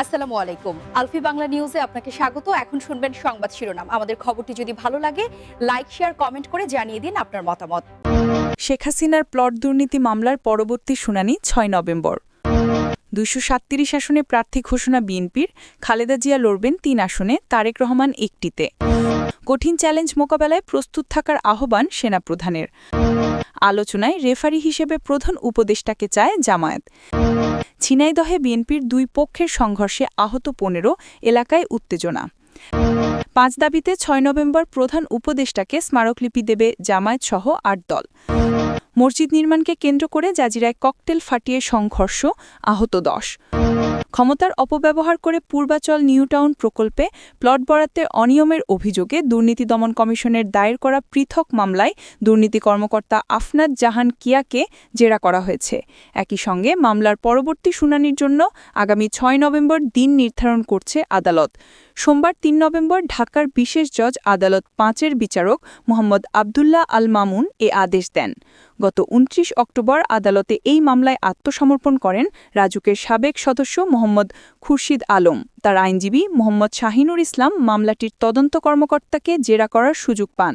আসসালামু আলাইকুম। আলফি বাংলা নিউজে আপনাকে স্বাগত। এখন শুনবেন সংবাদ শিরোনাম। আমাদের খবরটি যদি ভালো লাগে, লাইক, শেয়ার, কমেন্ট করে জানিয়ে দিন আপনার মতামত। শেখ হাসিনার প্লট দুর্নীতি মামলার পরবর্তী শুনানি ছয় নভেম্বর। দুশো সাতত্রিশ আসনে প্রার্থী ঘোষণা বিএনপির। খালেদা জিয়া লড়বেন তিন আসনে, তারেক রহমান একটিতে। কঠিন চ্যালেঞ্জ মোকাবেলায় প্রস্তুত থাকার আহ্বান সেনাপ্রধানের। আলোচনায় রেফারি হিসেবে প্রধান উপদেষ্টাকে চায় জামায়াত। ছিনাইদহে বিএনপির দুই পক্ষের সংঘর্ষে আহত পনেরো এলাকায় উত্তেজনা। পাঁচ দাবিতে ছয় নভেম্বর প্রধান উপদেষ্টাকে স্মারকলিপি দেবে জামায়াত সহ আট দল। মসজিদ নির্মাণকে কেন্দ্র করে জাজিরায় ককটেল ফাটিয়ে সংঘর্ষ, আহত দশ। ক্ষমতার অপব্যবহার করে পূর্বাচল নিউটাউন প্রকল্পে প্লট বরাদ্দের অনিয়মের অভিযোগে দুর্নীতি দমন কমিশনের দায়ের করা পৃথক মামলায় দুর্নীতি কর্মকর্তা আফনাদ জাহান কিয়াকে জেরা করা হয়েছে। একই সঙ্গে মামলার পরবর্তী শুনানির জন্য আগামী ছয় নভেম্বর দিন নির্ধারণ করছে আদালত। সোমবার তিন নভেম্বর ঢাকার বিশেষ জজ আদালত পাঁচের বিচারক মোহাম্মদ আবদুল্লাহ আল মামুন এ আদেশ দেন। গত উনত্রিশ অক্টোবর আদালতে এই মামলায় আত্মসমর্পণ করেন রাজুকের সাবেক সদস্য মোহাম্মদ খুরশিদ আলম। তার আইনজীবী মোহাম্মদ শাহিনুর ইসলাম মামলাটির তদন্ত কর্মকর্তাকে জেরা করার সুযোগ পান।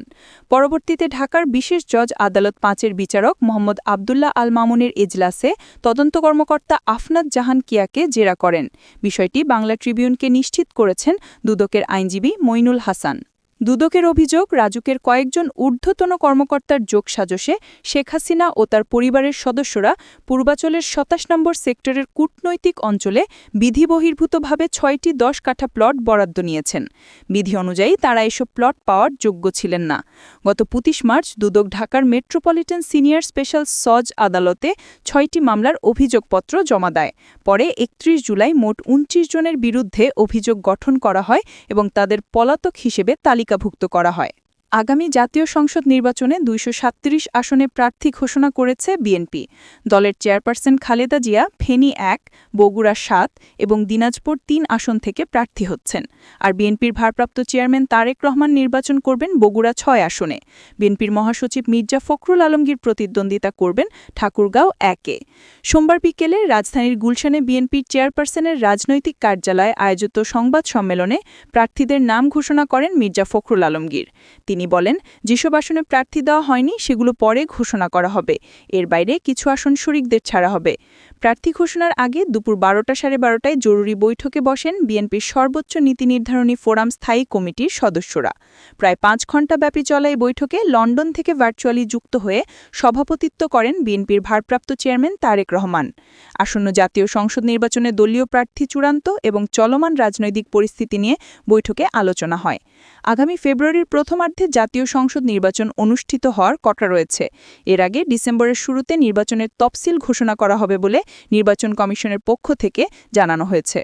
পরবর্তীতে ঢাকার বিশেষ জজ আদালত পাঁচের বিচারক মোহাম্মদ আবদুল্লাহ আল মামুনের এজলাসে তদন্ত কর্মকর্তা আফনাদ জাহান কিয়াকে জেরা করেন। বিষয়টি বাংলা ট্রিবিউনকে নিশ্চিত করেছেন দুদকের আইনজীবী মইনুল হাসান। দুদকের অভিযোগ, রাজুকের কয়েকজন ঊর্ধ্বতন কর্মকর্তার যোগসাজশে শেখ হাসিনা ও তার পরিবারের সদস্যরা পূর্বাচলের সাতাশ নম্বর সেক্টরের কূটনৈতিক অঞ্চলে বিধিবহির্ভূতভাবে ছয়টি দশ কাঠা প্লট বরাদ্দ নিয়েছেন। বিধি অনুযায়ী তারা এসব প্লট পাওয়ার যোগ্য ছিলেন না। গত পঁচিশ মার্চ দুদক ঢাকার মেট্রোপলিটন সিনিয়র স্পেশাল সজ আদালতে ছয়টি মামলার অভিযোগপত্র জমা দেয়। পরে একত্রিশ জুলাই মোট উনত্রিশ জনের বিরুদ্ধে অভিযোগ গঠন করা হয় এবং তাদের পলাতক হিসেবে তালিকাভুক্ত করা হয়। আগামী জাতীয় সংসদ নির্বাচনে দুইশো আসনে প্রার্থী ঘোষণা করেছে বিএনপি। দলের চেয়ারপারসন খালেদা জিয়া, ফেনী এক, বগুড়া সাত এবং দিনাজপুর তিন আসন থেকে প্রার্থী হচ্ছেন। আর বিএনপির ভারপ্রাপ্ত চেয়ারম্যান তারেক রহমান নির্বাচন করবেন বগুড়া ছয় আসনে। বিএনপির মহাসচিব মির্জা ফখরুল আলমগীর প্রতিদ্বন্দ্বিতা করবেন ঠাকুরগাঁও একে। সোমবার বিকেলে রাজধানীর গুলশানে বিএনপির চেয়ারপারসনের রাজনৈতিক কার্যালয়ে আয়োজিত সংবাদ সম্মেলনে প্রার্থীদের নাম ঘোষণা করেন মির্জা ফখরুল আলমগীর। তিনি বলেন, যেসব আসনে প্রার্থী দেওয়া হয়নি, সেগুলো পরে ঘোষণা করা হবে। এর বাইরে কিছু আসন শরিকদের ছাড়া হবে। প্রার্থী ঘোষণার আগে দুপুর বারোটা সাড়ে বারোটায় জরুরি বৈঠকে বসেন বিএনপির সর্বোচ্চ নীতি নির্ধারণী ফোরাম স্থায়ী কমিটির সদস্যরা। প্রায় পাঁচ ঘণ্টা ব্যাপী চলা এই বৈঠকে লন্ডন থেকে ভার্চুয়ালি যুক্ত হয়ে সভাপতিত্ব করেন বিএনপির ভারপ্রাপ্ত চেয়ারম্যান তারেক রহমান। আসন্ন জাতীয় সংসদ নির্বাচনে দলীয় প্রার্থী চূড়ান্ত এবং চলমান রাজনৈতিক পরিস্থিতি নিয়ে বৈঠকে আলোচনা হয়। আগামী ফেব্রুয়ারির প্রথমার্ধে জাতীয় সংসদ নির্বাচন অনুষ্ঠিত হওয়ার কটা রয়েছে। এর আগে ডিসেম্বরের শুরুতে নির্বাচনের তফসিল ঘোষণা করা হবে বলে নির্বাচন কমিশনের পক্ষ থেকে জানানো হয়েছে।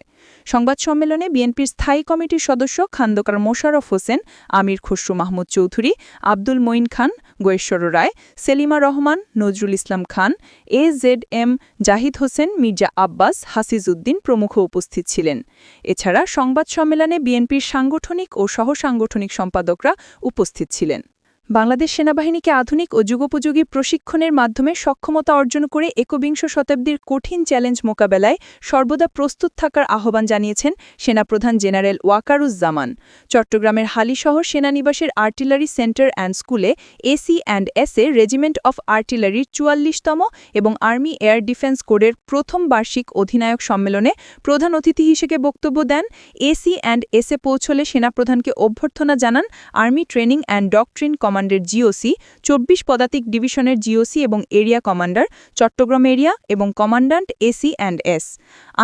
সংবাদ সম্মেলনে বিএনপির স্থায়ী কমিটির সদস্য Khandaker Mosharraf Hossain, Amir Khasru Mahmud Chowdhury, Abdul Moyeen Khan, Goyeshwar Roy, Selima Rahman, Nazrul Islam Khan, A Z M Zahid Hossain, Mirza Abbas, Hasij Uddin প্রমুখ উপস্থিত ছিলেন। এছাড়া সংবাদ সম্মেলনে বিএনপির সাংগঠনিক ও সহসাংগঠনিক সম্পাদকরা উপস্থিত ছিলেন। বাংলাদেশ সেনাবাহিনীকে আধুনিক ও যুগোপযোগী প্রশিক্ষণের মাধ্যমে সক্ষমতা অর্জন করে একবিংশ শতাব্দীর কঠিন চ্যালেঞ্জ মোকাবেলায় সর্বদা প্রস্তুত থাকার আহ্বান জানিয়েছেন সেনাপ্রধান জেনারেল ওয়াকারুজ্জামান। চট্টগ্রামের হালিশহর সেনানিবাসের আর্টিলারি সেন্টার অ্যান্ড স্কুলে AC and SA regiment of আর্টিলারির চুয়াল্লিশতম এবং আর্মি এয়ার ডিফেন্স কোডের প্রথম বার্ষিক অধিনায়ক সম্মেলনে প্রধান অতিথি হিসেবে বক্তব্য দেন। এসি অ্যান্ড এসএ পৌঁছলে সেনাপ্রধানকে অভ্যর্থনা জানান আর্মি ট্রেনিং অ্যান্ড ডকট্রিন কমান্ডের জিওসি চব্বিশ পদাতিক ডিভিশনের জিওসি এবং এরিয়া কমান্ডার, চট্টগ্রাম এরিয়া এবং কমান্ড্যান্ট এসি অ্যান্ড এস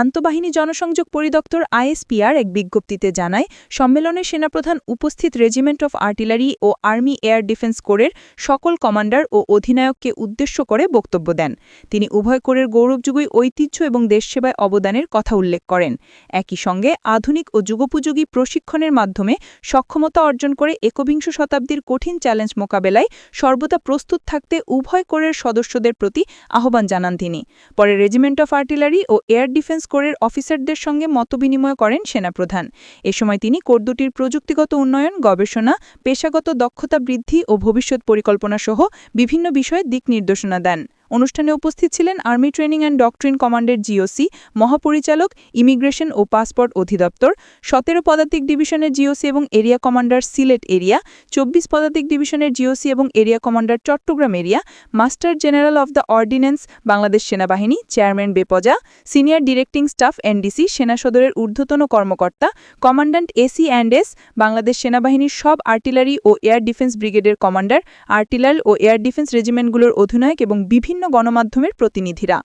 আন্তঃবাহিনী জনসংযোগ পরিদপ্তর আইএসপিআর এক বিজ্ঞপ্তিতে জানায়, সম্মেলনে সেনাপ্রধান উপস্থিত রেজিমেন্ট অফ আর্টিলারি ও আর্মি এয়ার ডিফেন্স কোরের সকল কমান্ডার ও অধিনায়ককে উদ্দেশ্য করে বক্তব্য দেন। তিনি উভয় কোরের গৌরবযুগী ঐতিহ্য এবং দেশসেবায় অবদানের কথা উল্লেখ করেন। একই সঙ্গে আধুনিক ও যুগোপযোগী প্রশিক্ষণের মাধ্যমে সক্ষমতা অর্জন করে একবিংশ শতাব্দীর কঠিন চ্যালেঞ্জ মোকাবেলায় সর্বদা প্রস্তুত থাকতে উভয় কোরের সদস্যদের প্রতি আহ্বান জানান তিনি। পরে রেজিমেন্ট অফ আর্টিলারি ও এয়ার ডিফেন্স কোরের অফিসারদের সঙ্গে মতবিনিময় করেন সেনাপ্রধান। এ সময় তিনি কোর দুটির প্রযুক্তিগত উন্নয়ন, গবেষণা, পেশাগত দক্ষতা বৃদ্ধি ও ভবিষ্যৎ পরিকল্পনা সহ বিভিন্ন বিষয়ে দিক নির্দেশনা দেন। অনুষ্ঠানে উপস্থিত ছিলেন আর্মি ট্রেনিং অ্যান্ড ডকট্রিন কমান্ডের জিওসি, মহাপরিচালক, ইমিগ্রেশন ও পাসপোর্ট অধিদপ্তর, সতেরো পদাতিক ডিভিশনের জিওসি এবং এরিয়া কমান্ডার সিলেট এরিয়া, চব্বিশ পদাতিক ডিভিশনের জিওসি এবং area commander Chattogram area, master general of the ordnance, Bangladesh সেনাবাহিনী, chairman BEPZA, senior directing staff NDC, সেনা সদরের ঊর্ধ্বতন কর্মকর্তা, commandant AC and S, Bangladesh সেনাবাহিনীর সব আর্টিলারি ও এয়ার ডিফেন্স ব্রিগেডের কমান্ডার, আর্টিলার ও এয়ার ডিফেন্স রেজিমেন্টগুলোর অধিনায়ক এবং বিভিন্ন গণমাধ্যমের প্রতিনিধিরা।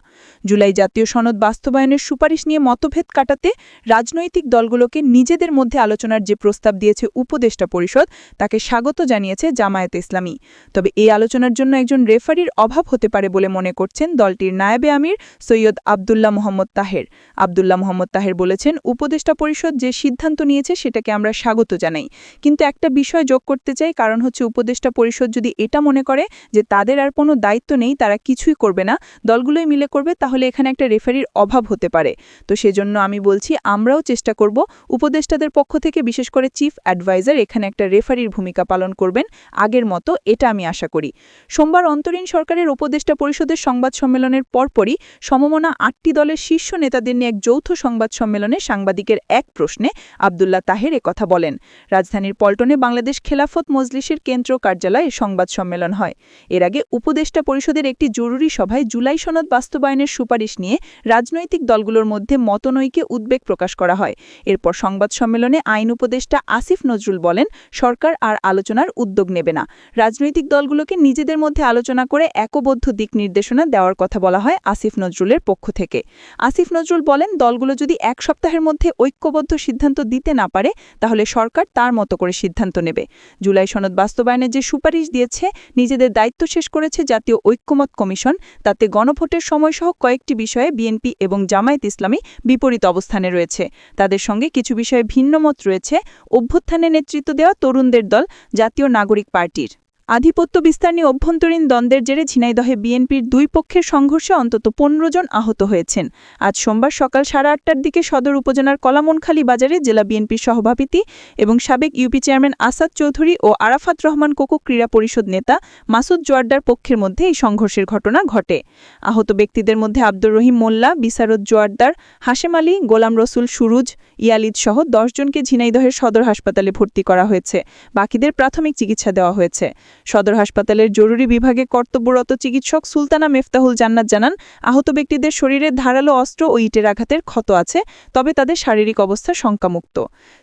জুলাই জাতীয় সনদ বাস্তবায়নের সুপারিশ নিয়ে মতভেদ কাটাতে রাজনৈতিক দলগুলোকে নিজেদের মধ্যে আলোচনার যে প্রস্তাব দিয়েছে উপদেষ্টা পরিষদ, তাকে স্বাগত জানিয়েছে জামায়াতে ইসলামী। তবে এই আলোচনার জন্য একজন রেফারির অভাব হতে পারে বলে মনে করছেন দলটির নায়েবে আমির সৈয়দ আবদুল্লাহ মোহাম্মদ তাহের। আবদুল্লাহ মোহাম্মদ তাহের বলেছেন, উপদেষ্টা পরিষদ যে সিদ্ধান্ত নিয়েছে সেটাকে আমরা স্বাগত জানাই। কিন্তু একটা বিষয় যোগ করতে চাই, কারণ হচ্ছে উপদেষ্টা পরিষদ যদি এটা মনে করে যে তাদের আর কোনো দায়িত্ব নেই, তারা কিছুই করবে না, দলগুলোই মিলে করবে, তাহলে এখানে একটা রেফারির অভাব হতে পারে। তো সেজন্য আমি বলছি, আমরাও চেষ্টা করব, উপদেষ্টাদের পক্ষ থেকে, বিশেষ করে চিফ অ্যাডভাইজার, এখানে একটা রেফারির ভূমিকা পালন করবেন আগের মতো, এটা আমি আশা করি। সোমবার অন্তরীণ সরকারের উপদেষ্টা পরিষদের সংবাদ সম্মেলনের পরপরই সমমনা আটটি দলের শীর্ষ নেতাদের নিয়ে এক যৌথ সংবাদ সম্মেলনে সাংবাদিকের এক প্রশ্নে আবদুল্লাহ তাহের কথা বলেন। রাজধানীর পল্টনে বাংলাদেশ খেলাফত মজলিসের কেন্দ্র কার্যালয়ে সংবাদ সম্মেলন হয়। এর আগে উপদেষ্টা পরিষদের একটি জরুরি সভায় জুলাই সনদ বাস্তবায়নের সুপারিশ নিয়ে রাজনৈতিক দলগুলোর মধ্যে মতনৈক্যে উদ্বেগ প্রকাশ করা হয়। এরপর সংবাদ সম্মেলনে আইন উপদেষ্টা আসিফ নজরুল বলেন, সরকার আর আলোচনার উদ্যোগ নেবে না। রাজনৈতিক দলগুলোকে নিজেদের মধ্যে আলোচনা করে একবদ্ধ দিক নির্দেশনা দেওয়ার কথা বলা হয় আসিফ নজরুলের পক্ষ থেকে। আসিফ নজরুল বলেন, দলগুলো যদি এক সপ্তাহের মধ্যে ঐক্যবদ্ধ সিদ্ধান্ত দিতে না পারে, তাহলে সরকার তার মতো করে সিদ্ধান্ত নেবে। জুলাই সনদ বাস্তবায়নের যে সুপারিশ দিয়েছে, নিজেদের দায়িত্ব শেষ করেছে জাতীয় ঐক্যমত কমিশন। তাতে গণভোটের সময়সহ কয়েকটি বিষয়ে বিএনপি এবং জামায়াত ইসলামী বিপরীত অবস্থানে রয়েছে। তাদের সঙ্গে কিছু বিষয়ে ভিন্নমত রয়েছে। অভ্যুত্থানে নেতৃত্ব দেওয়া তরুণদের দল, জাতীয় নাগরিক পার্টির। আধিপত্য বিস্তার নিয়ে অভ্যন্তরীণ দ্বন্দ্বের জেরে ঝিনাইদহে বিএনপির দুই পক্ষের সংঘর্ষে অন্তত পনেরো জন আহত হয়েছেন। আজ সোমবার সকাল সাড়ে আটটার দিকে সদর উপজেলার কলামনখালী বাজারে জেলা বিএনপির সভাপতি এবং সাবেক ইউপি চেয়ারম্যান আসাদ চৌধুরী ও আরাফাত রহমান কোকো ক্রীড়া পরিষদ নেতা মাসুদ জোয়ার্দার পক্ষের মধ্যে এই সংঘর্ষের ঘটনা ঘটে। আহত ব্যক্তিদের মধ্যে আব্দুর রহিম মোল্লা বিসারদ জোয়ার্দার হাশেম আলী, গোলাম রসুল সুরুজ ইয়ালিদ সহ দশজনকে ঝিনাইদহের সদর হাসপাতালে ভর্তি করা হয়েছে। বাকিদের প্রাথমিক চিকিৎসা দেওয়া হয়েছে। সদর হাসপাতালের জরুরি বিভাগে কর্তব্যরত চিকিৎসক সুলতানা মেফতাহুল জান্নাত জানান, আহত ব্যক্তিদের শরীরে ধারালো অস্ত্র ও ইটের আঘাতের ক্ষত আছে, তবে তাদের শারীরিক অবস্থা শঙ্কামুক্ত।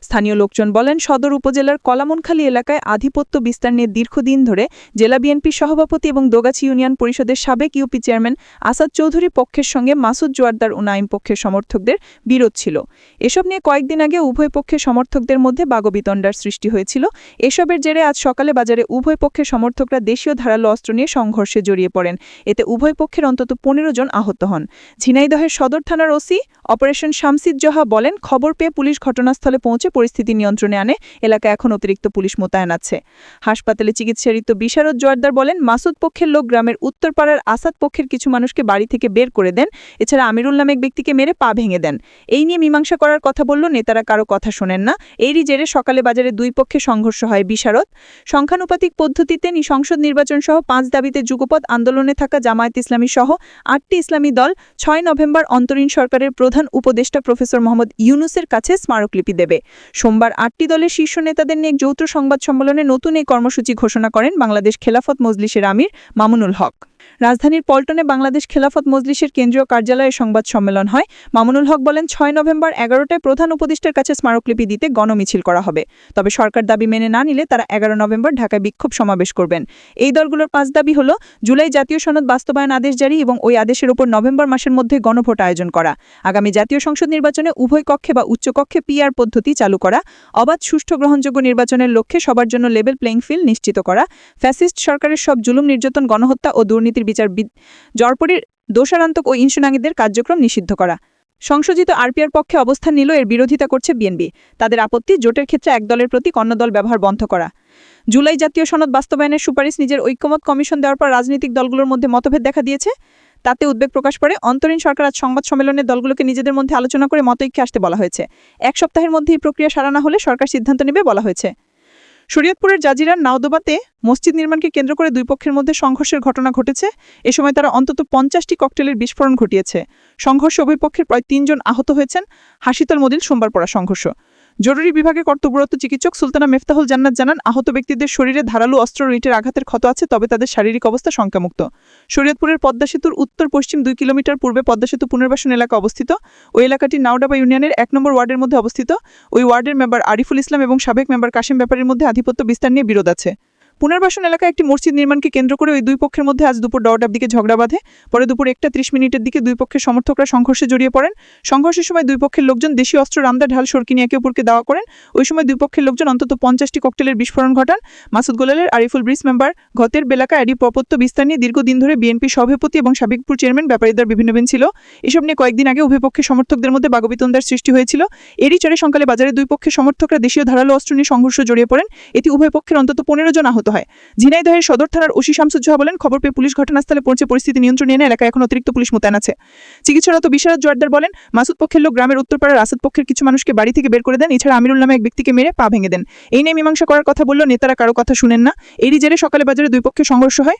স্থানীয় লোকজন বলেন, সদর উপজেলার কলামনখালী এলাকায় আধিপত্য বিস্তার নিয়ে দীর্ঘদিন ধরে জেলা বিএনপির সভাপতি এবং দোগাছি ইউনিয়ন পরিষদের সাবেক ইউপি চেয়ারম্যান আসাদ চৌধুরী পক্ষের সঙ্গে মাসুদ জোয়ারদার ও নাইম পক্ষের সমর্থকদের বিরোধ ছিল। এসব নিয়ে কয়েকদিন আগে উভয় পক্ষের সমর্থকদের মধ্যে বাগবিতণ্ডার সৃষ্টি হয়েছিল। এসবের জেরে আজ সকালে বাজারে উভয় পক্ষের সমর্থকরা দেশীয় ধারালো অস্ত্র নিয়ে সংঘর্ষে জড়িয়ে পড়েন। এতে উভয় পক্ষের অন্তত পনেরো জন আহত হন। ঝিনাইদহের সদর থানার ওসি অপারেশন শামসিদ জহা বলেন, খবর পেয়ে পুলিশ ঘটনাস্থলে পৌঁছে পরিস্থিতি নিয়ন্ত্রণে আনে। এলাকায় এখন অতিরিক্ত পুলিশ মোতায়েন আছে। হাসপাতালে চিকিৎসারিত বিশারদ জোয়ারদার বলেন, মাসুদ পক্ষের লোক গ্রামের উত্তরপাড়ার আসাদ পক্ষের কিছু মানুষকে বাড়ি থেকে বের করে দেন। এছাড়া আমিরুল নামে ব্যক্তিকে মেরে পা ভেঙে দেন। এই নিয়ে মীমাংসা করার কথা বলল, নেতারা কারও কথা শোনেন না। এরই জেরে সকালে বাজারে দুই পক্ষে সংঘর্ষ হয় বিশারদ। সংখ্যানুপাতিক পদ্ধতিতে সংসদ নির্বাচন সহ পাঁচ দাবিতে যুগপৎ আন্দোলনে থাকা জামায়াত ইসলামী সহ আটটি ইসলামী দল ছয় নভেম্বর অন্তরীণ সরকারের প্রধান উপদেষ্টা প্রফেসর মোহাম্মদ ইউনুসের কাছে স্মারকলিপি দেবে। সোমবার আটটি দলের শীর্ষ নেতাদের নিয়ে যৌথ সংবাদ সম্মেলনে নতুন এই কর্মসূচি ঘোষণা করেন বাংলাদেশ খেলাফত মজলিসের আমির মামুনুল হক। রাজধানীর পল্টনে বাংলাদেশ খেলাফত মজলিসের কেন্দ্রীয় কার্যালয়ে সংবাদ সম্মেলন হয়। মামুনুল হক বলেন, ছয় নভেম্বর এগারোটায় প্রধান উপদেষ্টার কাছে স্মারকলিপি দিতে গণমিছিল করা হবে। তবে সরকার দাবি মেনে না নিলে তারা এগারো নভেম্বর ঢাকায় বিক্ষোভ সমাবেশ করবেন। এই দলগুলোর পাঁচ দাবি হল, জুলাই জাতীয় সনদ বাস্তবায়ন আদেশ জারি এবং ওই আদেশের উপর নভেম্বর মাসের মধ্যে গণভোট আয়োজন করা। আগামী জাতীয় সংসদ নির্বাচনে উভয় কক্ষে বা উচ্চকক্ষে পিআর পদ্ধতি চালু করা, অবাধ সুষ্ঠু গ্রহণযোগ্য নির্বাচনের লক্ষ্যে সবার জন্য লেভেল প্লেইং ফিল্ড নিশ্চিত করা, ফ্যাসিস্ট সরকারের সব জুলুম, নির্যাতন, গণহত্যা ও দুর্নীতির বিচার জরপরির দোষারান্তক ও ইনসুনাঙ্গীদের কার্যক্রম নিষিদ্ধ করা। সংশোধিত আরপিআর পক্ষে অবস্থান নিল এর বিরোধিতা করছে বিএনপি। তাদের আপত্তি জোটের ক্ষেত্রে এক দলের প্রতি অন্য দল ব্যবহার বন্ধ করা। জুলাই জাতীয় সনদ বাস্তবায়নের সুপারিশ নিজের ঐক্যমত কমিশন দেওয়ার পর রাজনৈতিক দলগুলোর মধ্যে মতভেদ দেখা দিয়েছে। তাতে উদ্বেগ প্রকাশ করে অন্তরীণ সরকার আজ সংবাদ সম্মেলনে দলগুলোকে নিজেদের মধ্যে আলোচনা করে মতৈক্যে আসতে বলা হয়েছে। এক সপ্তাহের মধ্যে এই প্রক্রিয়া সারা না হলে সরকার সিদ্ধান্ত নেবে বলা হয়েছে। শরীয়তপুরের জাজিরার নাওদোবাতে মসজিদ নির্মাণকে কেন্দ্র করে দুই পক্ষের মধ্যে সংঘর্ষের ঘটনা ঘটেছে। এ সময় তারা অন্তত পঞ্চাশটি ককটেলের বিস্ফোরণ ঘটিয়েছে। সংঘর্ষে উভয় পক্ষের প্রায় তিনজন আহত হয়েছেন। হাসিতল মদিল সোমবার পড়া সংঘর্ষ। জরুরি বিভাগে কর্তব্যরত চিকিৎসক সুলতানা মেফতাহুল জান্নাত জানান, আহত ব্যক্তিদের শরীরে ধারালো অস্ত্র রিটের আঘাতের ক্ষত আছে, তবে তাদের শারীরিক অবস্থা শঙ্কামুক্ত। শরীয়তপুরের পদ্মা সেতুর উত্তর পশ্চিম দুই কিলোমিটার পূর্বে পদ্মা সেতু পুনর্বাসন এলাকা অবস্থিত। ওই এলাকাটি নাওডাবা ইউনিয়নের এক নম্বর ওয়ার্ডের মধ্যে অবস্থিত। ওই ওয়ার্ডের মেম্বার আরিফুল ইসলাম এবং সাবেক মেম্বার কাশিম ব্যাপারীর মধ্যে আধিপত্য বিস্তার নিয়ে বিরোধ আছে। পুনর্বাসন এলাকায় একটি মসজিদ নির্মাণকে কেন্দ্র করে ওই দুই পক্ষের মধ্যে আজ দুপুর দশটার দিকে ঝগড়া বাঁধে। পরে দুপুর একটা ত্রিশ মিনিটের দিকে দুই পক্ষের সমর্থকরা সংঘর্ষে জড়িয়ে পড়েন। সংঘর্ষের সময় দুই পক্ষের লোকজন দেশীয় অস্ত্র, রামদা, ঢাল, সরকিনি একে অপরকে দাওয়া করেন। ওই সময় দুই পক্ষের লোকজন অন্তত পঞ্চাশটি ককটেলের বিস্ফোরণ ঘটান। মাসুদ গোলালের, আরিফুল ব্রিজ মেম্বার, ঘতের, বেলাকা এডি পপত্য বিস্তার নিয়ে দীর্ঘদিন ধরে বিএনপি সভাপতি এবং সাবেকপুর চেয়ারম্যান ব্যাপারীদের বিভিন্ন বেন ছিল। এসব নিয়ে কয়েকদিন আগে উভয় পক্ষের সমর্থকদের মধ্যে বাগবিতন্দার সৃষ্টি হয়েছিল। এরই চরে সকালে বাজারে দুই পক্ষের সমর্থকরা দেশীয় ধারালো অস্ত্র নিয়ে সংঘর্ষ জড়িয়ে পড়েন। এতে উভয় পক্ষের অন্তত পনেরো জন আহত হয়। ঝিনাইদহের সদর থানার ওসি শামসুজ্জোহা বলেন, খবর পেয়ে পুলিশ ঘটনাস্থলে পৌঁছে পরিস্থিতি নিয়ন্ত্রণে এনে এলাকায় এখন অতিরিক্ত পুলিশ মোতায়েন আছে। চিকিৎসারত বিশারদ জোয়ারদার বলেন, মাসুদ পক্ষের লোক গ্রামের উত্তরপাড়ার আসাদ পক্ষের কিছু মানুষকে বাড়ি থেকে বের করে দেন। এছাড়া আমিরুল নামে এক ব্যক্তিকে মেরে পা ভেঙে দেন। এই নিয়ে মীমাংসা করার কথা বললেও নেতারা কারও কথা শুনেন না। এরই জেরে সকালে বাজারে দুই পক্ষে সংঘর্ষ হয়।